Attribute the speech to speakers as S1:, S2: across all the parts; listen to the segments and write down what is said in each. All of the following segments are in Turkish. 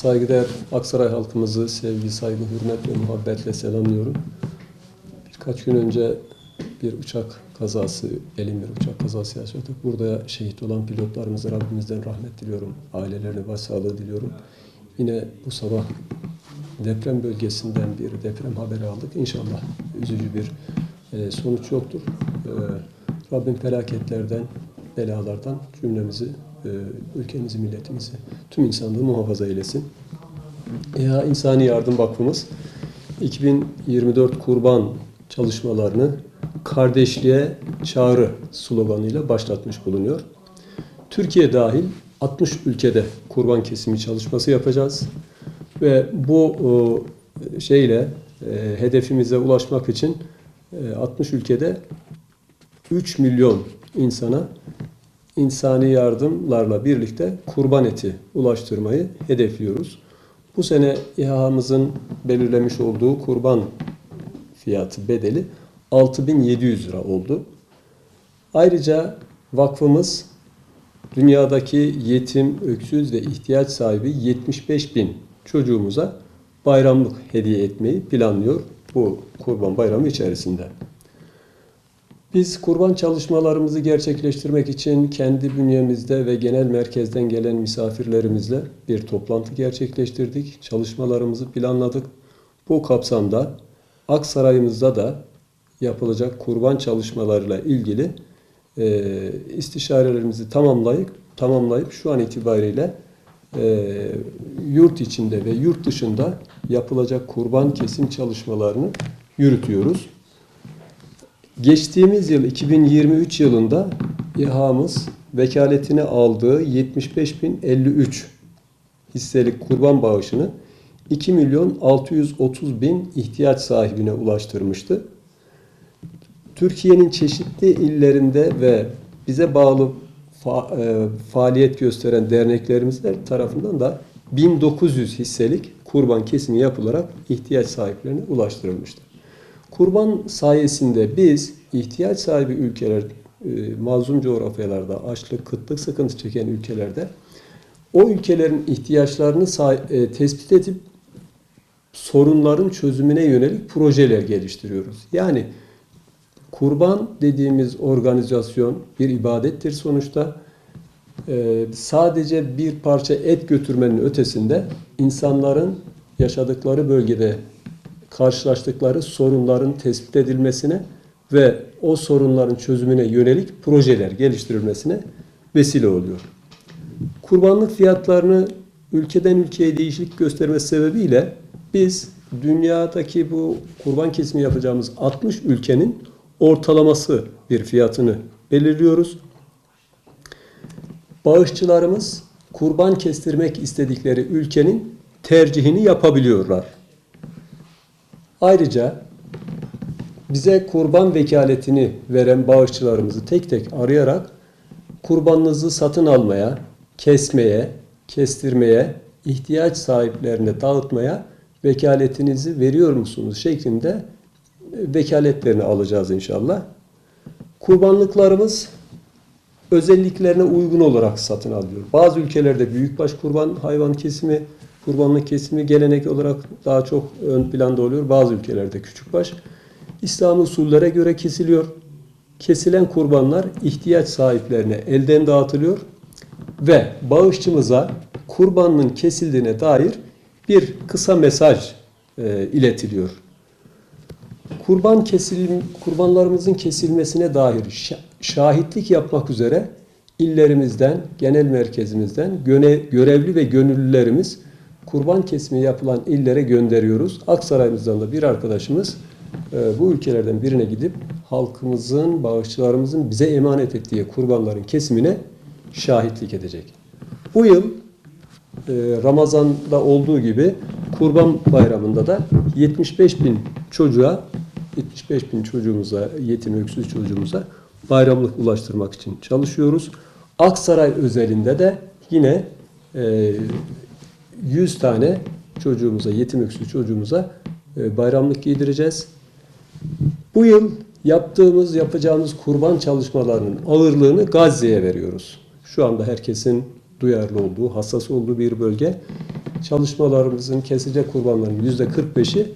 S1: Saygıdeğer Aksaray halkımızı sevgi, saygı, hürmet ve muhabbetle selamlıyorum. Birkaç gün önce bir uçak kazası, elin bir uçak kazası yaşadık. Burada şehit olan pilotlarımıza Rabbimizden rahmet diliyorum. Ailelerine başsağlığı diliyorum. Yine bu sabah deprem bölgesinden bir deprem haberi aldık. İnşallah üzücü bir e, sonuç yoktur. E, Rabbim felaketlerden, belalardan cümlemizi, ülkemizi, milletimizi, tüm insanlığı muhafaza eylesin. Ya İnsani Yardım Vakfımız 2024 kurban çalışmalarını kardeşliğe çağrı sloganıyla başlatmış bulunuyor. Türkiye dahil 60 ülkede kurban kesimi çalışması yapacağız. Ve bu e, şeyle e, hedefimize ulaşmak için e, 60 ülkede 3 milyon insana insani yardımlarla birlikte kurban eti ulaştırmayı hedefliyoruz. Bu sene İHA'mızın belirlemiş olduğu kurban fiyatı bedeli 6700 lira oldu. Ayrıca vakfımız dünyadaki yetim, öksüz ve ihtiyaç sahibi 75 bin çocuğumuza bayramlık hediye etmeyi planlıyor bu kurban bayramı içerisinde. Biz kurban çalışmalarımızı gerçekleştirmek için kendi bünyemizde ve genel merkezden gelen misafirlerimizle bir toplantı gerçekleştirdik. Çalışmalarımızı planladık. Bu kapsamda Aksaray'ımızda da yapılacak kurban çalışmalarıyla ilgili e, istişarelerimizi tamamlayıp tamamlayıp şu an itibariyle e, yurt içinde ve yurt dışında yapılacak kurban kesim çalışmalarını yürütüyoruz. Geçtiğimiz yıl 2023 yılında İHA'mız vekaletine aldığı 75.053 hisselik kurban bağışını 2 milyon 630 bin ihtiyaç sahibine ulaştırmıştı. Türkiye'nin çeşitli illerinde ve bize bağlı fa- e, faaliyet gösteren derneklerimiz tarafından da 1900 hisselik kurban kesimi yapılarak ihtiyaç sahiplerine ulaştırılmıştır. Kurban sayesinde biz ihtiyaç sahibi ülkeler, e, mazlum coğrafyalarda, açlık, kıtlık sıkıntı çeken ülkelerde o ülkelerin ihtiyaçlarını e, tespit edip sorunların çözümüne yönelik projeler geliştiriyoruz. Yani kurban dediğimiz organizasyon bir ibadettir sonuçta. Ee, sadece bir parça et götürmenin ötesinde insanların yaşadıkları bölgede karşılaştıkları sorunların tespit edilmesine ve o sorunların çözümüne yönelik projeler geliştirilmesine vesile oluyor. Kurbanlık fiyatlarını ülkeden ülkeye değişiklik göstermesi sebebiyle biz dünyadaki bu kurban kesimi yapacağımız 60 ülkenin ortalaması bir fiyatını belirliyoruz. Bağışçılarımız kurban kestirmek istedikleri ülkenin tercihini yapabiliyorlar. Ayrıca bize kurban vekaletini veren bağışçılarımızı tek tek arayarak kurbanınızı satın almaya, kesmeye, kestirmeye, ihtiyaç sahiplerine dağıtmaya vekaletinizi veriyor musunuz şeklinde vekaletlerini alacağız inşallah. Kurbanlıklarımız özelliklerine uygun olarak satın alıyor. Bazı ülkelerde büyükbaş kurban hayvan kesimi, kurbanlık kesimi gelenek olarak daha çok ön planda oluyor. Bazı ülkelerde küçükbaş. İslam usullere göre kesiliyor. Kesilen kurbanlar ihtiyaç sahiplerine elden dağıtılıyor ve bağışçımıza kurbanın kesildiğine dair bir kısa mesaj e, iletiliyor. Kurban kesilim, kurbanlarımızın kesilmesine dair şa- şahitlik yapmak üzere illerimizden, genel merkezimizden görevli ve gönüllülerimiz kurban kesimi yapılan illere gönderiyoruz. Aksaray'ımızdan da bir arkadaşımız e, bu ülkelerden birine gidip halkımızın, bağışçılarımızın bize emanet ettiği kurbanların kesimine şahitlik edecek. Bu yıl e, Ramazan'da olduğu gibi Kurban Bayramı'nda da 75 bin çocuğa 75 bin çocuğumuza, yetim öksüz çocuğumuza bayramlık ulaştırmak için çalışıyoruz. Aksaray özelinde de yine e, 100 tane çocuğumuza, yetim öksüz çocuğumuza e, bayramlık giydireceğiz. Bu yıl yaptığımız, yapacağımız kurban çalışmalarının ağırlığını Gazze'ye veriyoruz. Şu anda herkesin duyarlı olduğu, hassas olduğu bir bölge. çalışmalarımızın kesilecek kurbanların yüzde 45'i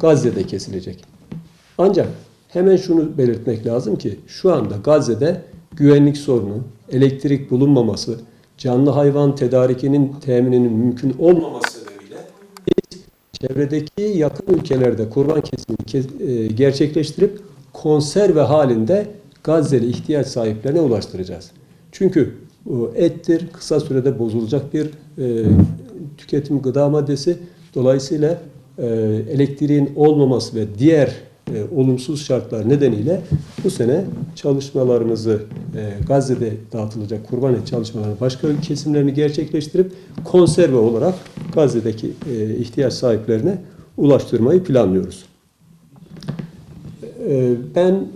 S1: Gazze'de kesilecek. Ancak hemen şunu belirtmek lazım ki şu anda Gazze'de güvenlik sorunu, elektrik bulunmaması, canlı hayvan tedarikinin temininin mümkün olmaması sebebiyle biz çevredeki yakın ülkelerde kurban kesimini kes- e, gerçekleştirip konserve halinde Gazze'li ihtiyaç sahiplerine ulaştıracağız. Çünkü o ettir kısa sürede bozulacak bir e, tüketim gıda maddesi. Dolayısıyla e, elektriğin olmaması ve diğer e, olumsuz şartlar nedeniyle bu sene çalışmalarımızı e, Gazze'de dağıtılacak kurban et çalışmalarını başka kesimlerini gerçekleştirip konserve olarak Gazze'deki e, ihtiyaç sahiplerine ulaştırmayı planlıyoruz. E, ben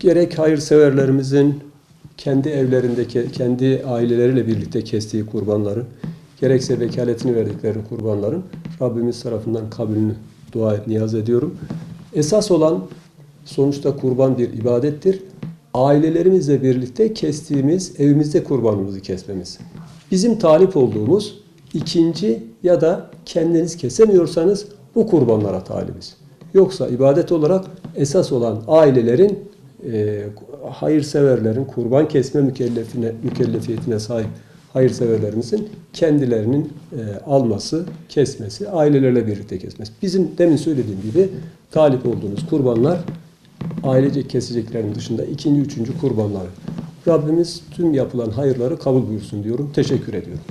S1: gerek hayırseverlerimizin kendi evlerindeki, kendi aileleriyle birlikte kestiği kurbanların, gerekse vekaletini verdikleri kurbanların Rabbimiz tarafından kabulünü dua et, niyaz ediyorum. Esas olan sonuçta kurban bir ibadettir. Ailelerimizle birlikte kestiğimiz, evimizde kurbanımızı kesmemiz. Bizim talip olduğumuz ikinci ya da kendiniz kesemiyorsanız bu kurbanlara talibiz. Yoksa ibadet olarak esas olan ailelerin, e, hayırseverlerin, kurban kesme mükellefine, mükellefiyetine sahip hayırseverlerimizin kendilerinin e, alması, kesmesi, ailelerle birlikte kesmesi. Bizim demin söylediğim gibi talip olduğumuz kurbanlar ailecek keseceklerin dışında ikinci, üçüncü kurbanları. Rabbimiz tüm yapılan hayırları kabul buyursun diyorum. Teşekkür ediyorum.